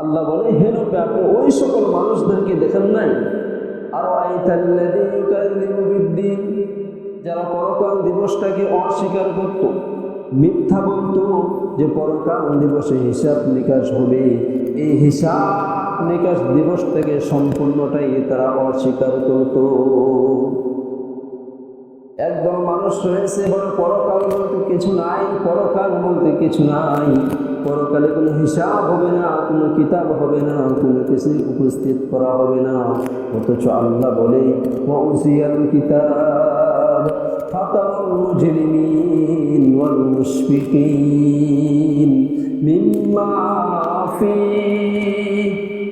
আল্লাহ বলে, হে নবী আপনি ওই সকল মানুষদেরকে দেখেন নাই? আর যারা পরকাল দিবসটাকে অস্বীকার করত। মিথ্যা বলতো যে পরকাল দিবসে হিসাব নিকাশ হবে। এই হিসাব নিকাশ দিবস থেকে সম্পূর্ণটাই তারা অস্বীকার করত। একদল মানুষ রয়েছে, বলে পরকাল বলতে কিছু নাই, পরকাল বলতে কিছু নাই। পরকালে কোনো হিসাব হবে না কোনো কিতাব হবে না কোনো কিছু উপস্থিত করা হবে না অথচ আল্লাহ বলে মৌসিয়াল কিতাব ফাতাল মুজরিমিন ওয়াল মুশফিকিন মিম্মা ফি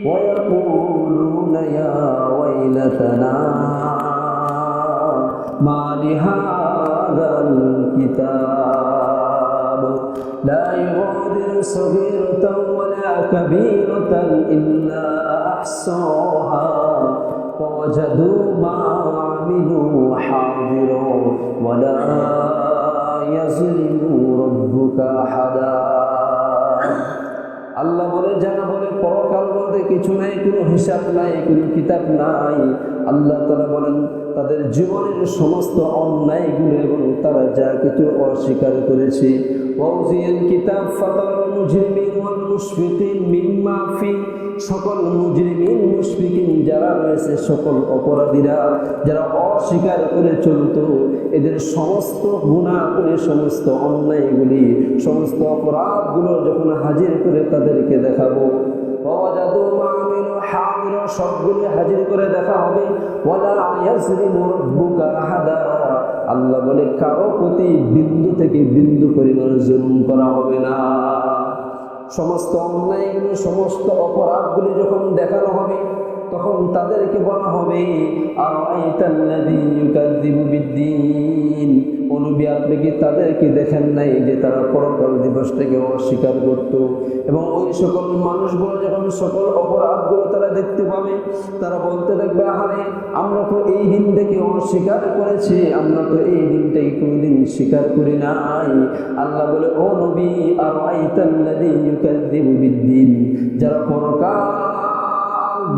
ويقولون يا ويلتنا ما لهذا الكتاب لا يغادر صغيرة ولا كبيرة إلا أحصاها ووجدوا ما عملوا حاضرا ولا يظلم ربك أحدا আল্লাহ বলে যারা বলে পরকাল বলতে কিছু নাই কোনো হিসাব নাই কোনো কিতাব নাই আল্লাহ তারা বলেন, তাদের জীবনের সমস্ত অন্যায়গুলো এবং তারা যা কিছু অস্বীকার করেছে। সকল মুজরিমিন, মুশফিকিন যারা রয়েছে, সকল অপরাধীরা যারা অস্বীকার করে চলত, এদের সমস্ত গুণা করে, সমস্ত অন্যায়গুলি, সমস্ত অপরাধগুলো যখন হাজির করে তাদেরকে দেখাবো। হামিরা সবগুলি হাজির করে দেখা হবে। আল্লাহ বলে, কারও প্রতি বিন্দু থেকে বিন্দু পরিমাণ জুলুম করা হবে না। সমস্ত অন্যায়গুলি, সমস্ত অপরাধগুলি যখন দেখানো হবে তখন তাদেরকে বলা হবে আপনি কি তাদেরকে দেখেন নাই যে তারা পরকাল দিবসটাকে অস্বীকার করত? এবং ওই সকল মানুষগুলো যখন সকল অপরাধগুলো তারা দেখতে পাবে, তারা বলতে দেখবে আহারে, আমরা তো এই দিনটাকে অস্বীকার করেছি, আমরা তো এই দিনটাকে কোনোদিন স্বীকার করি নাই। আল্লাহ বলে, ও নবী আর যারা পরকাল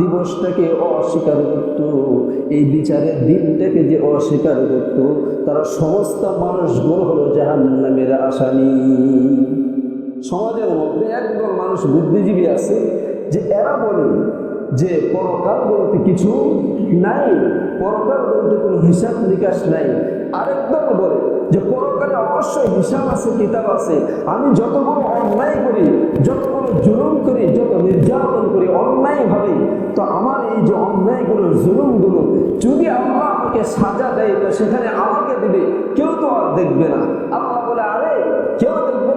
দিবসটাকে অস্বীকার করত। এই বিচারের দিনটাকে যে অস্বীকার করত, তারা সমস্ত মানুষগুলো হলো জাহান নামের আসামি। সমাজের মধ্যে একদল মানুষ বুদ্ধিজীবী আছে, যে এরা বলে যে পরকাল বলতে কিছু নাই, পরকাল বলতে কোনো হিসাব নিকাশ নাই। আরেকদল বলে যে পরকালে অবশ্যই হিসাব আছে, কিতাব আছে। আমি যতগুলো অন্যায় করি, যতগুলো জুলুম করি, যত নির্যাতন করি অন্যায়ভাবে তো আমার এই যে অন্যায়গুলো, জুলুমগুলো, যদি আল্লাহ আমাকে সাজা দেয়, তো সেখানে আমাকে দেবে, কেউ তো আর দেখবে না।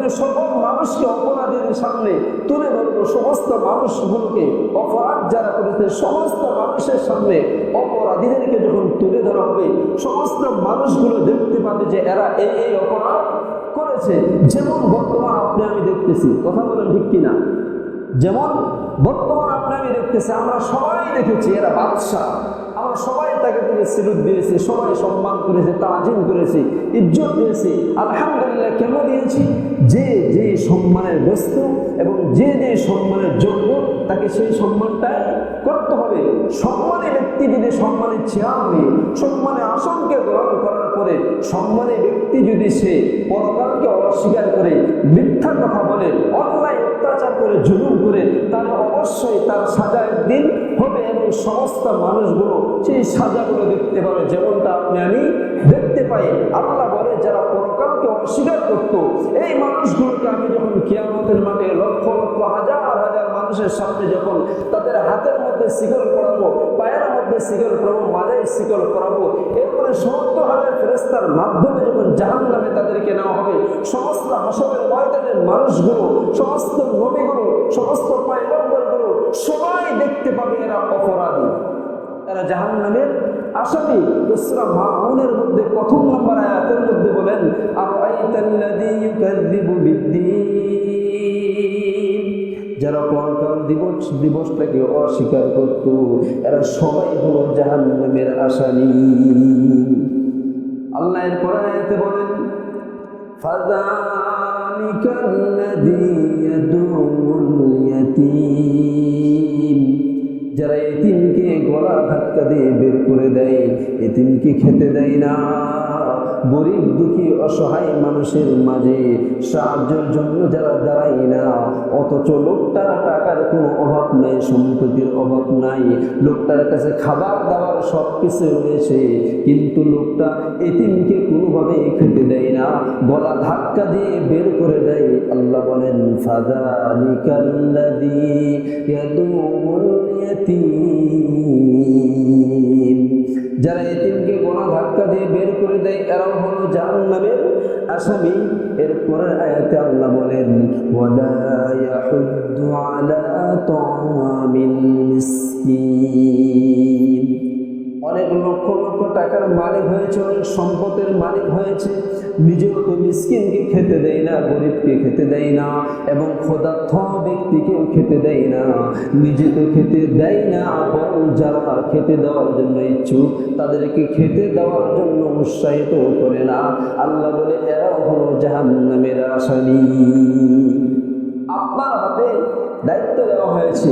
কেউ সকল মানুষকে অপরাধীর সামনে তুলে ধরবো সমস্ত মানুষগুলোকে অপরাধ যারা করেছে, সমস্ত মানুষের সামনে অপরাধীদেরকে যখন তুলে ধরা হবে, সমস্ত মানুষগুলো দেখতে পাবে যে এরা এই এই অপরাধ করেছে। যেমন বর্তমান আপনি আমি দেখতেছি, কথা বলেন ঠিক কিনা? যেমন বর্তমান আপনি আমি দেখতেছি, আমরা সবাই দেখেছি এরা বাদশাহ, আমরা সবাই তাকে থেকে সিলুট দিয়েছি সবাই সম্মান করেছে, তাজিম করেছি, ইজ্জত দিয়েছি, আলহামদুলিল্লাহ কেন দিয়েছি? যে যে সম্মানের ব্যস্ত এবং যে যে সম্মানের যোগ্য তাকে সেই সম্মানটা করতে হবে। সম্মানী ব্যক্তি যদি সম্মানের চেয়ার হয়ে, সম্মানে আসনকে গ্রহণ করার পরে, সম্মানী ব্যক্তি যদি সে পরকালকে অস্বীকার করে, মিথ্যা কথা বলে, অন্যায় অত্যাচার করে, জুলুম করে তাহলে অবশ্যই তার সাজার দিন হবে এবং সমস্ত মানুষগুলো সেই সাজাগুলো দেখতে পাবে। যেমনটা আপনি আমি দেখতে পাই, আল্লাহ বলে, যারা পরকালকে অস্বীকার করত, এই মানুষগুলোকে আমি যখন কিয়ামতের মাঠে মানুষের সামনে যখন তাদের হাতের মধ্যে শিকল পড়াবো পায়ের মধ্যে শিকল পড়াবো মাজায় শিকল পড়াবো এরপরে সত্তর হাজার ফেরেস্তার মাধ্যমে যখন জাহান নামে তাদেরকে নেওয়া হবে, সমস্ত হাসবের ময়দানের মানুষগুলো, সমস্ত নবীগুলো, সমস্ত পায়গম্বরগুলো সবাই দেখতে পাবে এরা অপরাধী। এরা জাহান নামের আসামি। দুসরা মাউনের মধ্যে প্রথম নম্বর আয়াতের মধ্যে বলেন আরাইতাল্লাযী ইউকাযযিবু বিদ্দীন? যারা পরকাল দিবস দিবসটাকে অস্বীকার করত এরা সবাই হলো জাহান নামের আসামি আল্লাহ এরপর আয়াতে বলেন فذلك الذي يدعو اليتيم যারা এতিমকে গলা ধাক্কা দিয়ে বের করে দেয় এতিমকে খেতে দেয় না গরিব, দুঃখী, অসহায় মানুষের মাঝে সাহায্যের জন্য যারা দাঁড়ায় না, অথচ লোকটার টাকার কোনো অভাব নাই, সম্পত্তির অভাব নাই। লোকটার কাছে খাবার দাবার সব কিছু রয়েছে, কিন্তু লোকটা এতিমকে কোনোভাবে খেতে দেয় না। গলা ধাক্কা দিয়ে বের করে দেয়। আল্লাহ বলেন ফাদালিকাল্লাযী ইয়াদুমুল ইয়াতীম। যারা এতিমকে গোনা ধাক্কা দিয়ে বের করে দেয়, এরাও হল হলো জাহান্নামের আসামি। এরপরে আয়াতে আল্লাহ বলেন অনেক লক্ষ লক্ষ টাকার মালিক হয়েছে, অনেক সম্পদের মালিক হয়েছে। নিজেও তো মিসকিনকে খেতে দেয় না, গরিবকে খেতে দেয় না এবং ক্ষুধার্থ ব্যক্তিকেও খেতে দেয় না। নিজে তো খেতে দেয় না, বরং যারা খেতে দেওয়ার জন্য ইচ্ছুক, তাদেরকে খেতে দেওয়ার জন্য উৎসাহিত করে না। আল্লাহ বলে, এরাও হলো জাহান্নামের আসামি আপনার হাতে দায়িত্ব দেওয়া হয়েছে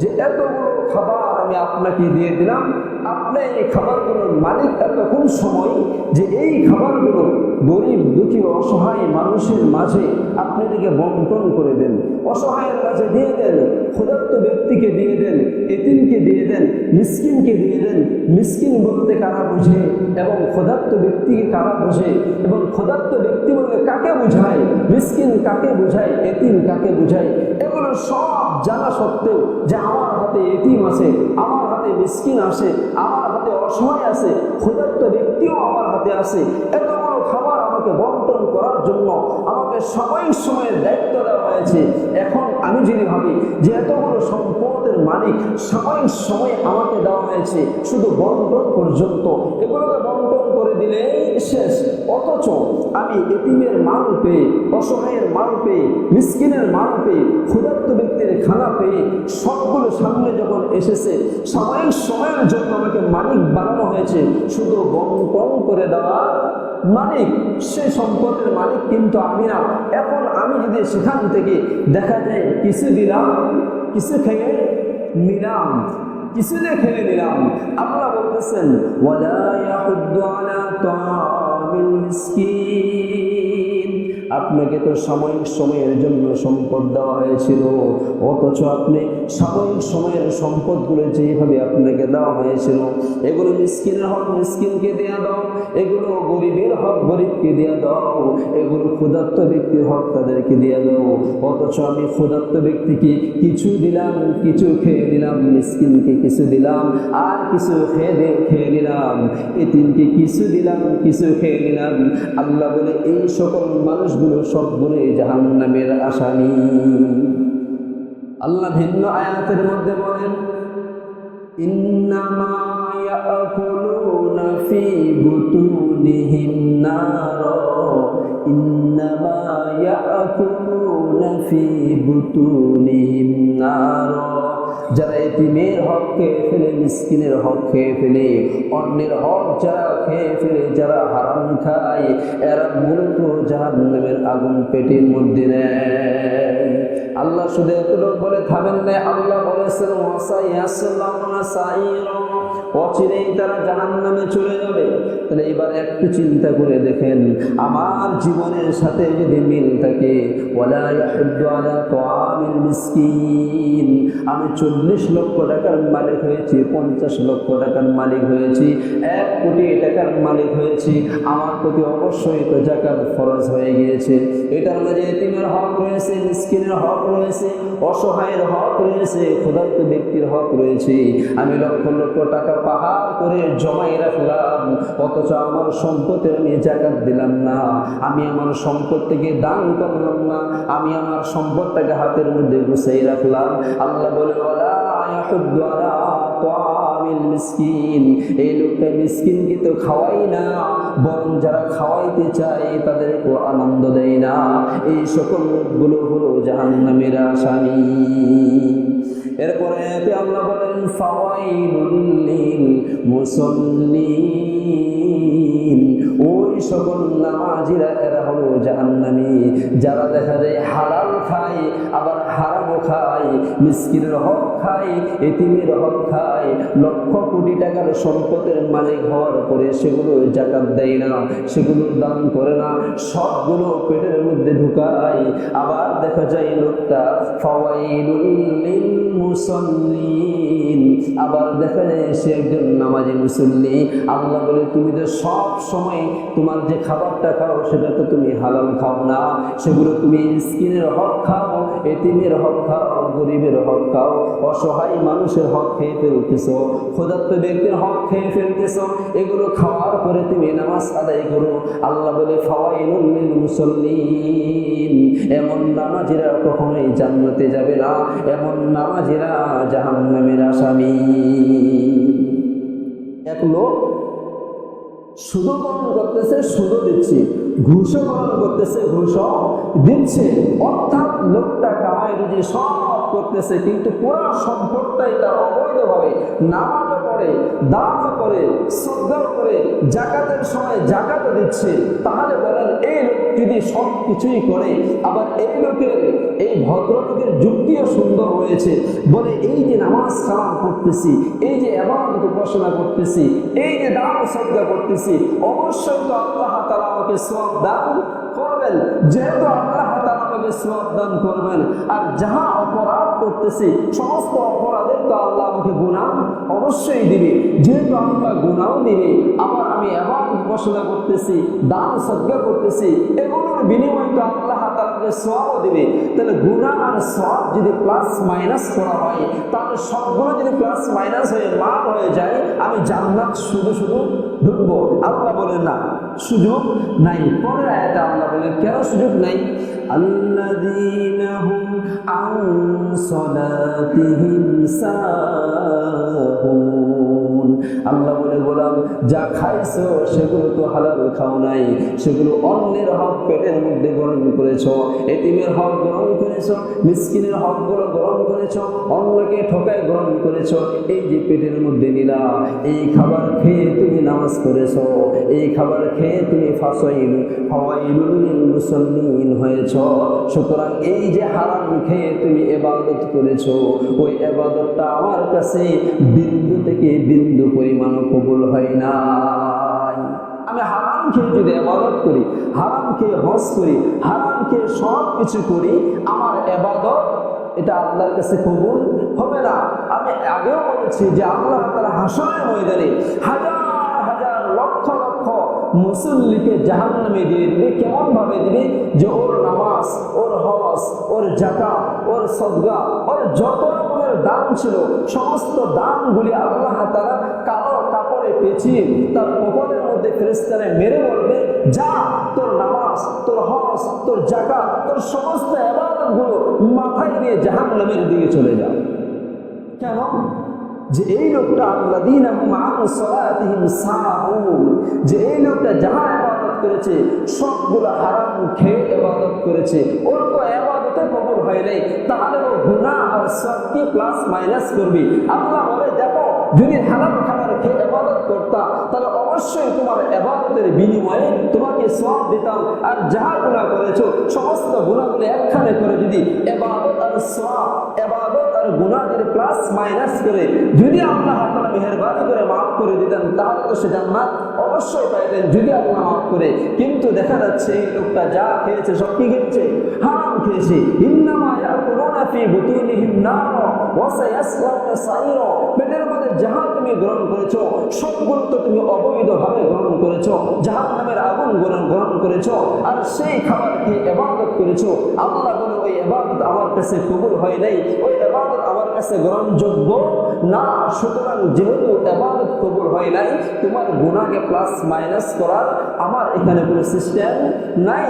যে, এতগুলো খাবার আমি আপনাকে দিয়ে দিলাম আপনি এই খাবারগুলোর মালিক এতক্ষণ সময় যে এই খাবারগুলো গরিব, দুঃখী, অসহায় মানুষের মাঝে আপনি এটাকে বন্টন করে দেন। অসহায়ের কাছে দিয়ে দেন, ক্ষুধার্ত ব্যক্তিকে দিয়ে দেন, এতিমকে দিয়ে দেন, মিসকিনকে দিয়ে দেন। মিসকিন বলতে কারা বুঝে এবং ক্ষুধার্ত ব্যক্তিকে কারা বোঝে এবং ক্ষুধার্ত ব্যক্তি বলতে কাকে বোঝায়? মিসকিন কাকে বোঝায়? এতিম কাকে বোঝায়? এগুলো সব জানা সত্ত্বেও যে আমার হাতে এতিম আছে মিসকিন আসে, আমার হাতে অসহায় আসে, ক্ষুধার্ত ব্যক্তিও আমার হাতে আসে। এত বড় খাবার আমাকে বন্টন করার জন্য আমাকে সময় সময়ের দায়িত্ব দেওয়া হয়েছে। এখন আমি যদি ভাবি যে এত বড় সম্পদের মালিক সময় সময় আমাকে দেওয়া হয়েছে, শুধু বন্টন পর্যন্ত। এগুলোকে বন্টন দিলেই শেষ। অথচ আমি এতিমের মান পেয়ে, অসহায়ের মান পেয়ে, মিসকিনের মান পেয়ে, ক্ষুধার্ত ব্যক্তির খানা পেয়ে, সবগুলো সামনে যখন এসেছে সাময়িক সময়ের জন্য আমাকে মালিক বানানো হয়েছে। শুধু বন্টন করে দেওয়া মালিক সেই সম্পদের মালিক কিন্তু আমি না। এখন আমি যদি সেখান থেকে দেখা যায় কিছু দিলাম? কিছু খেয়ে নিলাম? কিছু খেয়ে নিলাম? আল্লাহ বলতেছেন, ওয়ালা ইয়াহুদ্দু তাআমিল মিসকিন আপনাকে তো সাময়িক সময়ের জন্য সম্পদ দেওয়া হয়েছিল। অথচ আপনি সাময়িক সময়ের সম্পদগুলো যেভাবে আপনাকে দেওয়া হয়েছিল, এগুলো মিসকিনের হক মিসকিনকে দেওয়া দাও, এগুলো গরিবের হক গরিবকে দেওয়া দাও, এগুলো ক্ষুধার্ত ব্যক্তির হক তাদেরকে দেওয়া দাও। অথচ আমি ক্ষুধার্ত ব্যক্তিকে কিছু দিলাম, কিছু খেয়ে নিলাম, মিসকিনকে কিছু দিলাম, আর কিছু খেয়ে খেয়ে নিলাম, এতিমকে কিছু দিলাম, কিছু খেয়ে নিলাম। আল্লাহ বলে, এই সকল মানুষগুলো সবগুলো জাহান্নামের আসামি। আল্লাহ ভিন্ন আয়াতের মধ্যে বলেন, ইন্নামা ইয়াকুলুনা ফি বুতুনিহিম নার, ইন্নামা ইয়াকুলুনা ফি বুতুনিহিম নার। যারা এতিমের হক খেয়ে ফেলে, মিসকিনের হক খেয়ে ফেলে, অন্যের হক যারা খেয়ে ফেলে, যারা হারাম খায়, এরা মূলত জাহান্নামের আগুন পেটের মধ্যে নেয়। আল্লাহ শুধু এতটুকু বলে থামেন না আল্লাহ বলেছেন অচিরেই তারা জাহান নামে চলে যাবে। তাহলে এবার একটু চিন্তা করে দেখেন, আমার জীবনের সাথে যদি মিল থাকে আমি চল্লিশ লক্ষ টাকার মালিক হয়েছি, পঞ্চাশ লক্ষ টাকার মালিক হয়েছি, এক কোটি টাকার মালিক হয়েছি, আমার প্রতি অবশ্যই তো জাকাত ফরজ হয়ে গিয়েছে। এটার মাঝে এতিমের হক রয়েছে, মিসকিনের হক রয়েছে, অসহায়ের হক রয়েছে, ক্ষুধার্ত ব্যক্তির হক রয়েছে। আমি লক্ষ লক্ষ টাকা পাহাড় করে জমাই রাখলাম, অথচ আমার সম্পদে আমি জাকাত দিলাম না। আমি আমার সম্পদ থেকে দান করলাম না। আমি আমার সম্পদটাকে হাতের মধ্যে গুছাই রাখলাম। আল্লাহ বলে, ওয়ালা ইয়াহুদ্দু মিসকিন। এই লোকটা মিসকিনকে তো খাওয়াই না, বরং যারা খাওয়াইতে চায় তাদেরকে আনন্দ দেয় না। এই সকল লোকগুলো হলো জাহান্নামের আসামি। এরপরে আল্লাহ বলেন, ফাওয়াইলুল লিল মুসাল্লিন। ওই সকল নামাজিরা এরা হলো জাহান্নামী। যারা দেখা যায় হালাল খায়, আবার হারামও খায়, মিসকিনের হক খায়, এতিমের হক খায়, লক্ষ কোটি টাকার সম্পদের মালিক হওয়ার পরে সেগুলো জাকাত দেয় না, সেগুলো দান করে না, সবগুলো পেটের মধ্যে ঢুকায়। আবার দেখা যায় লোকটা ফাওয়াইলুল লিল মুসাল্লিন। আবার দেখা যায় সে একজন নামাজি মুসল্লি। আল্লাহ বলে, তুমি তো সব সময় তোমার যে খাবারটা খাও, সেটা তো তুমি হালাল খাও না। সেগুলো তুমি স্কিনের হক খাও, এতিমের হক খাও, গরিবের হক খাও। অসহায় মানুষের হক খেয়ে ফেলতেছ, ক্ষুধার্ত ব্যক্তির হক খেয়ে ফেলতেছ। এগুলো খাওয়ার পরে তুমি নামাজ আদায় করো। আল্লাহ বলে, ফাওয়াইলুল লিল মুসাল্লিন। এমন নামাজিরা কখনোই জান্নাতে যাবে না। এমন নামাজিরা জাহান্নামের আসামি। এক লোক সুদো গ্রহণ করতেছে সুদো দিচ্ছে। ঘুষ গ্রহণ করতেছে ঘুষ দিচ্ছে। অর্থাৎ লোকটা কামাই রুজি সব করতেছে, কিন্তু পুরা সম্পদটাই তার অবৈধভাবে নামাজও পড়ে দানও করে শ্রদ্ধাও করে, জাকাতের সময় জাকাতও দিচ্ছে, তাহলে বলেন এই লোক যদি সব কিছুই করে। আবার এই লোকের, এই ভদ্রলোকের যুক্তিও সুন্দর রয়েছে বলে এই যে নামাজ কালাম করতেছি এই যে এবাদত উপাসনা করতেছি, এই যে দান শ্রদ্ধা করতেছি, অবশ্যই তো আল্লাহ তালা আমাকে সব দান করবেন। যেহেতু আল্লাহ তালা আমাকে সব দান করবেন, আর যাহা অপরাধ করতেছি, সমস্ত অপরাধের তো আল্লাহ আমাকে গুণা অবশ্যই দিবে। যেহেতু আল্লাহ গুণাও দিবে, আবার আমি এমন উপাসনা করতেছি, দান সজ্ঞা করতেছি, এগুলোর বিনিময় তো আল্লাহ তালাকে সবও দিবে। তাহলে গুণা আর সব যদি প্লাস মাইনাস করা হয়, তাহলে সবগুলো যদি প্লাস মাইনাস হয়ে মান হয়ে যায়, আমি জান্নাত শুধু শুধু ঢুকবো। আল্লাহ বলেন, না, সুযোগ নাই। পরের আয়াতে আল্লাহ বলেন, কেন সুযোগ নাই? সাহুন। আল্লাহ বলে, গোলাম, যা খাইছো সেগুলো তো হালাল খাও নাই, সেগুলো অন্যের হক পেটের মধ্যে গ্রহণ করেছ, এতিমের হক গ্রহণ করেছ, মিসকিনের হকগুলো গ্রহণ করেছ, অন্যকে ঠকায় গ্রহণ করেছ, এই যে পেটের মধ্যে নিলা, এই খাবার খেয়ে তুমি নামাজ করেছ এই খাবার খেয়ে তুমি ফাসাইল মুসাল্লিন হয়েছ, সুতরাং এই যে হারাম খেয়ে তুমি এবাদত করেছ, ওই এবাদতটা আমার কাছে বিন্দু থেকে বিন্দু পরিমাণ কবুল হয় না আমি হারাম খেয়ে যদি এবাদত করি, হারাম খেয়ে হজ করি, হারাম খেয়ে সব কিছু করি, আমার এবাদত এটা আল্লাহর কাছে কবুল হবে না। আমি আগেও বলেছি যে আল্লাহ তারা হাসনের ময়দানে হাজার হাজার লক্ষ লক্ষ মুসল্লিকে জাহান নামে দিয়ে দিবে। কেমন ভাবে দিবে? যে ওর নামাজ, ওর হজ, ওর জাকা ওর সদগা, ওর যত দান ছিল, সমস্ত দানগুলি আল্লাহ তারা কালো কাপড়ে পেঁচিয়ে তার কপালের মধ্যে ফেরেস্তারে মেরে বলবে, যা তোর নামাজ, তোর হজ, তোর জাকা তোর সমস্ত এবাদতগুলো মাথায় নিয়ে জাহান নামের দিকে চলে যাও কেন? যে এই লোকটা যে এই লোকটা যাহা ইবাদত করেছে, সবগুলো হারাম খেয়ে ইবাদত করেছে ওর তো হয় তাহলে ও গুনাহ আর সবকে প্লাস মাইনাস করবি। আল্লাহ বলে, দেখো, যদি হারাম খাবার খেয়ে এবাদত করতা, তাহলে অবশ্যই তোমার এবাদতের বিনিময়ে তোমাকে সব দিতাম। আর যাহা গুণা করেছ, সমস্ত গুণাগুলো একখানে করে যদি এবাদত আর সওয়াব ইবাদত আর যদি প্লাস মাইনাস করে যদি আল্লাহ তাআলা মেহেরবানি করে মাফ করে দিতেন, তাহলে তো সে জান্নাত অবশ্যই পাইতেন, যদি আল্লাহ মাফ করে। কিন্তু দেখা যাচ্ছে এই লোকটা যা খেয়েছে, সব কি খেয়েছে? হারাম খেয়েছে। ইন্নামা ইয়াকুলুনা ফি বুতুনিহিম নার ওয়া সায়াসলাউনা পেটের মধ্যে যাহা তুমি গ্রহণ করেছ, সবগুলো তো তুমি অবৈধভাবে গ্রহণ করেছ। জাহান্নামের আগুন গ্রহণ গ্রহণ করেছ। আর সেই খাবার খেয়ে ইবাদত করেছ। আল্লাহ ওই এবাদত আমার কাছে কবুল হয় নাই, ওই এবাদত আমার কাছে গ্রহণযোগ্য না। সুতরাং যেহেতু এবাদত কবুল হয় নাই, তোমার গুণাকে প্লাস মাইনাস করার আমার এখানে কোনো সিস্টেম নাই।